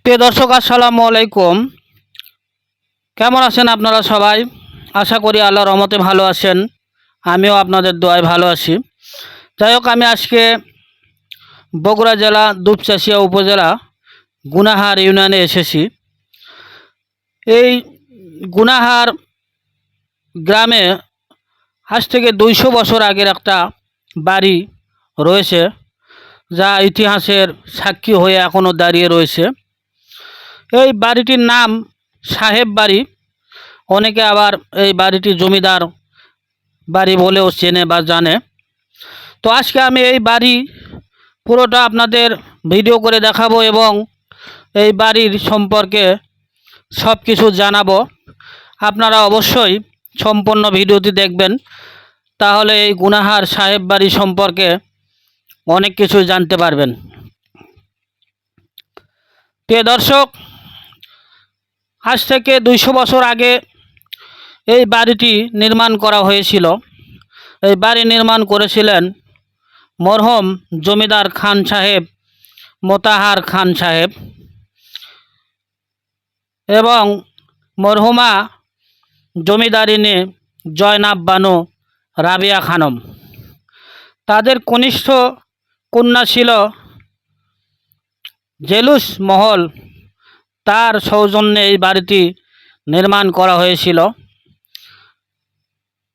প্রিয় দর্শক, আসসালামু আলাইকুম। কেমন আছেন আপনারা সবাই? আশা করি আল্লাহ রহমতে ভালো আছেন। আমিও আপনাদের দোয়ায় ভালো আছি। যাই হোক, আমি আজকে বগুড়া জেলা দুপচাষিয়া উপজেলা, গুনাহার ইউনিয়নে এসেছি। এই গুনাহার গ্রামে আজ থেকে দুইশো বছর আগের একটা বাড়ি রয়েছে, যা ইতিহাসের সাক্ষী হয়ে এখনও দাঁড়িয়ে রয়েছে। এই বাড়িটির নাম সাহেব বাড়ি। অনেকে আবার এই বাড়িটি জমিদার বাড়ি বলেও চেনে বা জানে। তো আজকে আমি এই বাড়ি পুরোটা আপনাদের ভিডিও করে দেখাবো এবং এই বাড়ির সম্পর্কে সব কিছু জানাব। আপনারা অবশ্যই সম্পূর্ণ ভিডিওটি দেখবেন। তাহলে এই গুনাহার সাহেব বাড়ি সম্পর্কে অনেক কিছু জানতে পারবেন। প্রিয় দর্শক আজ থেকে দুইশো বছর আগে এই বাড়িটি নির্মাণ করা হয়েছিল। এই বাড়ি নির্মাণ করেছিলেন মরহম জমিদার খান সাহেব, মোতাহার খান সাহেব এবং মরহুমা জমিদারিনী জয়নাব বানু রাবিয়া খানম। তাদের কনিষ্ঠ কন্যা ছিল জেলুস মহল তার সৌজন্যে এই বাড়িটি নির্মাণ করা হয়েছিল।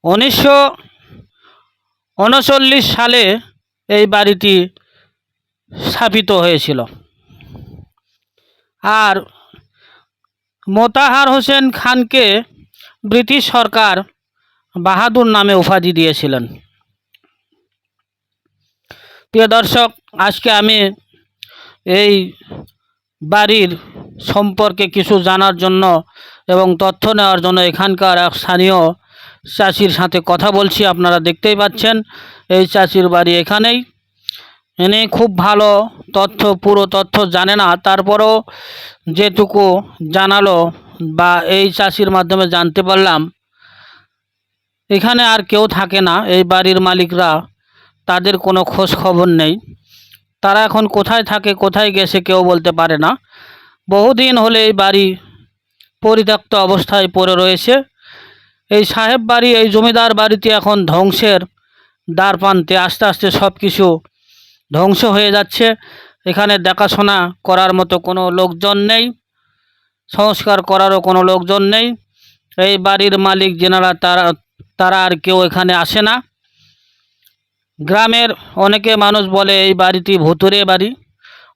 উনিশশো উনচল্লিশ সালে এই বাড়িটি স্থাপিত হয়েছিল। আর মোতাহার হোসেন খানকে ব্রিটিশ সরকার বাহাদুর নামে উপাধি দিয়েছিলেন। প্রিয় দর্শক, আজকে আমি এই বাড়ির সম্পর্কে কিছু জানার জন্য এবং তথ্য নেওয়ার জন্য এখানকার এক স্থানীয় চাষির সাথে কথা বলছি, আপনারা দেখতেই পাচ্ছেন। এই চাষির বাড়ি এখানেই। ইনি খুব ভালো তথ্য, পুরো তথ্য জানে না। তারপরেও যেটুকু জানালো বা এই চাষির মাধ্যমে জানতে পারলাম, এখানে আর কেউ থাকে না। এই বাড়ির মালিকরা, তাদের কোনো খোঁজ খবর নেই। তারা এখন কোথায় থাকে, কোথায় গেছে কেউ বলতে পারে না। বহুদিন হলে এই বাড়ি পরিত্যক্ত অবস্থায় পড়ে রয়েছে। এই সাহেব বাড়ি, এই জমিদার বাড়িতে এখন ধ্বংসের দ্বার প্রান্তে আস্তে আস্তে সব কিছু ধ্বংস হয়ে যাচ্ছে। এখানে দেখাশোনা করার মতো কোনো লোকজন নেই, সংস্কার করারও কোনো লোকজন নেই। এই বাড়ির মালিক, যেনারা তারা তারা আর কেউ এখানে আসে না। গ্রামের অনেকে মানুষ বলে, এই বাড়িটি ভূতুরে বাড়ি।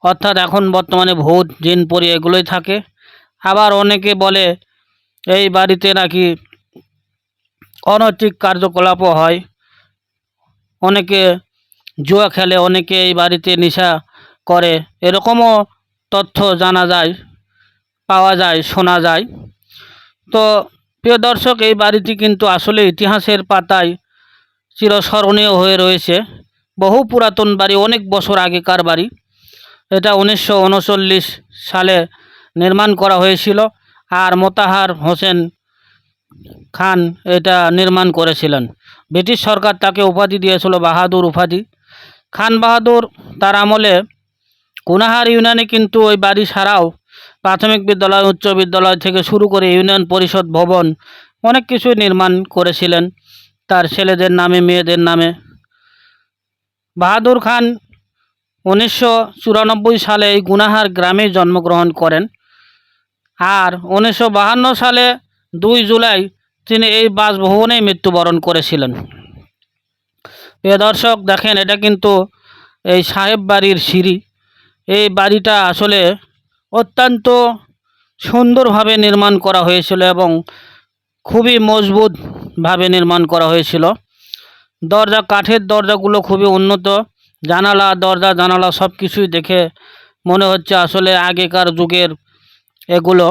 অর্থাৎ এখন বর্তমানে ভূত, জিন, পরি এগুলোই থাকে। আবার অনেকে বলে, এই বাড়িতে নাকি অনৈতিক কার্যকলাপও হয়। অনেকে জুয়া খেলে, অনেকে এই বাড়িতে নেশা করে। এরকমও তথ্য জানা যায়, পাওয়া যায়, শোনা যায়। তো প্রিয় দর্শক, এই বাড়িটি কিন্তু আসলে ইতিহাসের পাতায় চিরস্মরণীয় হয়ে রয়েছে। বহু পুরাতন বাড়ি, অনেক বছর আগেকার বাড়ি। এটা উনিশশো উনচল্লিশ সালে নির্মাণ করা হয়েছিল আর মোতাহার হোসেন খান এটা নির্মাণ করেছিলেন। ব্রিটিশ সরকার তাকে উপাধি দিয়েছিল বাহাদুর উপাধি। খান বাহাদুর তার আমলে কুনাহার ইউনিয়নে কিন্তু ওই বাড়ি ছাড়াও প্রাথমিক বিদ্যালয়, উচ্চ বিদ্যালয় থেকে শুরু করে ইউনিয়ন পরিষদ, ভবন অনেক কিছু নির্মাণ করেছিলেন তার ছেলেদের নামে, মেয়েদের নামে। বাহাদুর খান উনিশশো চুরানব্বই সালে এই গুনাহার গ্রামে জন্মগ্রহণ করেন আর উনিশশো সালে দুই জুলাই তিনি এই বাসভবনেই মৃত্যুবরণ করেছিলেন। প্রিয় দর্শক, দেখেন, এটা কিন্তু এই সাহেব বাড়ির সিঁড়ি। এই বাড়িটা আসলে অত্যন্ত সুন্দরভাবে নির্মাণ করা হয়েছিল এবং খুবই মজবুতভাবে নির্মাণ করা হয়েছিল। দরজা, কাঠের দরজাগুলো খুবই উন্নত। জানালা, দরজা, জানালা সব কিছুই দেখে মনে হচ্ছে আসলে আগেকার যুগের এগুলো,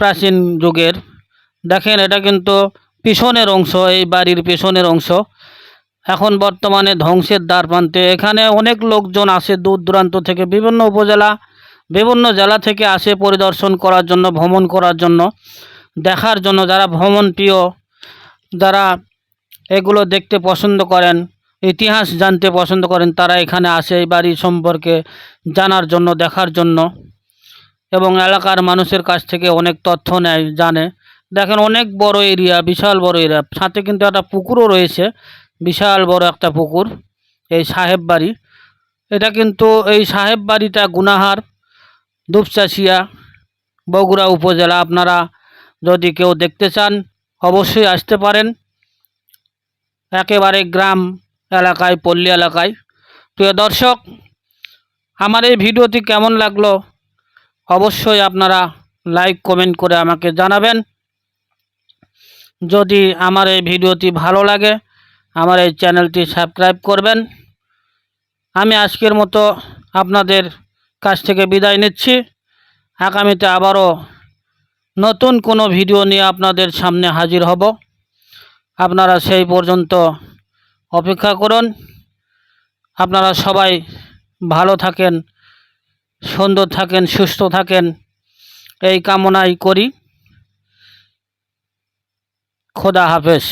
প্রাচীন যুগের। দেখেন, এটা কিন্তু পিছনের অংশ, এই বাড়ির পিছনের অংশ। এখন বর্তমানে ধ্বংসের দ্বার প্রান্তে। এখানে অনেক লোকজন আসে দূর দূরান্ত থেকে, বিভিন্ন উপজেলা, বিভিন্ন জেলা থেকে আসে পরিদর্শন করার জন্য, ভ্রমণ করার জন্য, দেখার জন্য। যারা ভ্রমণ প্রিয় যারা এগুলো দেখতে পছন্দ করেন ইতিহাস জানতে পছন্দ করেন, তারা এখানে আসে এই বাড়ি সম্পর্কে জানার জন্য, দেখার জন্য। এবং এলাকার মানুষের কাছ থেকে অনেক তথ্য নেয়, জানে। দেখেন, অনেক বড় এরিয়া, বিশাল বড় এরিয়া। সাথে কিন্তু একটা পুকুরও রয়েছে, বিশাল বড় একটা পুকুর, এই সাহেব বাড়ি। এটা কিন্তু এই সাহেব বাড়িটা গুনাহার, দুপচাচিয়া, বগুড়া উপজেলা। আপনারা যদি কেউ দেখতে চান, অবশ্যই আসতে পারেন। একেবারে গ্রাম এলাকায়, পল্লী এলাকায়। প্রিয় দর্শক, আমার এই ভিডিওটি কেমন লাগল? অবশ্যই আপনারা লাইক, কমেন্ট করে আমাকে জানাবেন। যদি আমার এই ভিডিওটি ভালো লাগে, আমার এই চ্যানেলটি সাবস্ক্রাইব করবেন। আমি আজকের মতো আপনাদের কাছ থেকে বিদায় নিচ্ছি। আগামীতে আবারও নতুন কোনো ভিডিও নিয়ে আপনাদের সামনে হাজির হব। আপনারা সেই পর্যন্ত অপেক্ষা করুন। আপনারা সবাই ভালো থাকেন, সুন্দর থাকেন, সুস্থ থাকেন। এই কামনাই করি। খোদা হাফেজ।